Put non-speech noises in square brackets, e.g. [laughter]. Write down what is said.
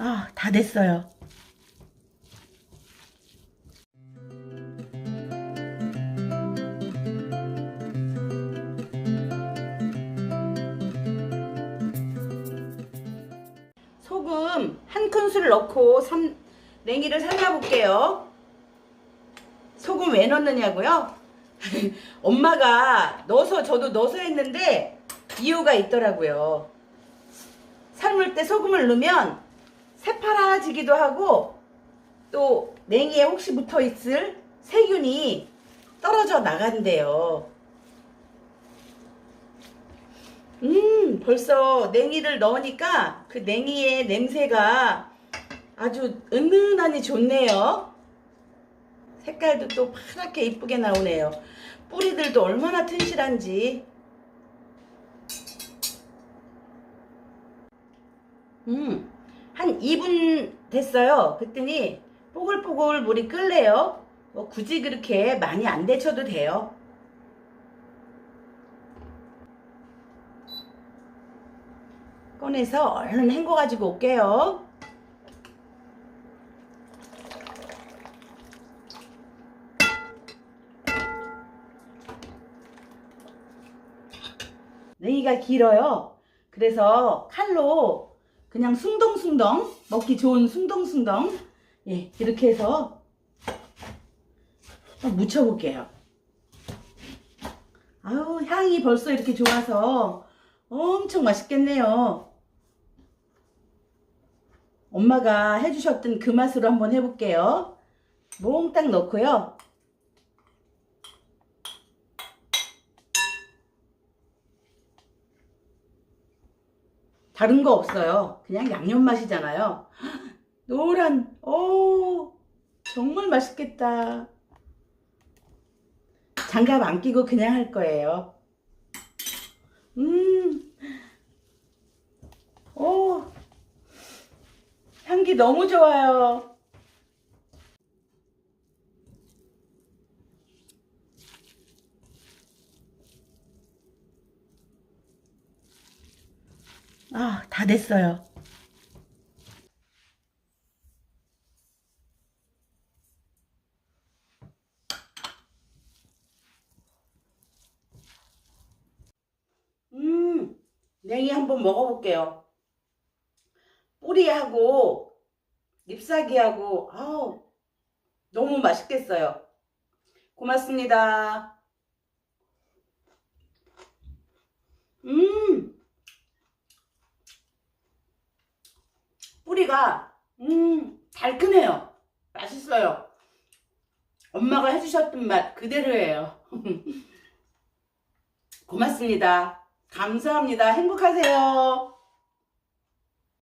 아, 다 됐어요. 소금 한 큰술 넣고 삶, 냉이를 삶아볼게요. 소금 왜 넣느냐고요? [laughs] 엄마가 넣어서 저도 넣어서 했는데 이유가 있더라고요. 삶을 때 소금을 넣으면 새파라지기도 하고 또 냉이에 혹시 붙어 있을 세균이 떨어져 나간대요. 음, 벌써 냉이를 넣으니까 그 냉이의 냄새가 아주 은은하니 좋네요. 색깔도 또 파랗게 이쁘게 나오네요. 뿌리들도 얼마나 튼실한지. 음, 한 2분 됐어요. 그랬더니 뽀글뽀글 물이 끓네요. 뭐 굳이 그렇게 많이 안 데쳐도 돼요. 꺼내서 얼른 헹궈 가지고 올게요. 냉이가 길어요. 그래서 칼로 그냥 숭덩숭덩 먹기 좋은 숭덩숭덩 예 이렇게 해서 묻혀볼게요. 아유 향이 벌써 이렇게 좋아서 엄청 맛있겠네요. 엄마가 해주셨던 그 맛으로 한번 해볼게요. 몽땅 넣고요. 다른 거 없어요. 그냥 양념 맛이잖아요. 노란, 오, 정말 맛있겠다. 장갑 안 끼고 그냥 할 거예요. 음, 오, 향기 너무 좋아요. 아, 다 됐어요. 음, 냉이 한번 먹어볼게요. 뿌리하고 잎사귀하고 아우 너무 맛있겠어요. 고맙습니다. 음, 뿌리가 음 달큰해요. 맛있어요. 엄마가 해주셨던 맛 그대로예요. [laughs] 고맙습니다. 감사합니다. 행복하세요.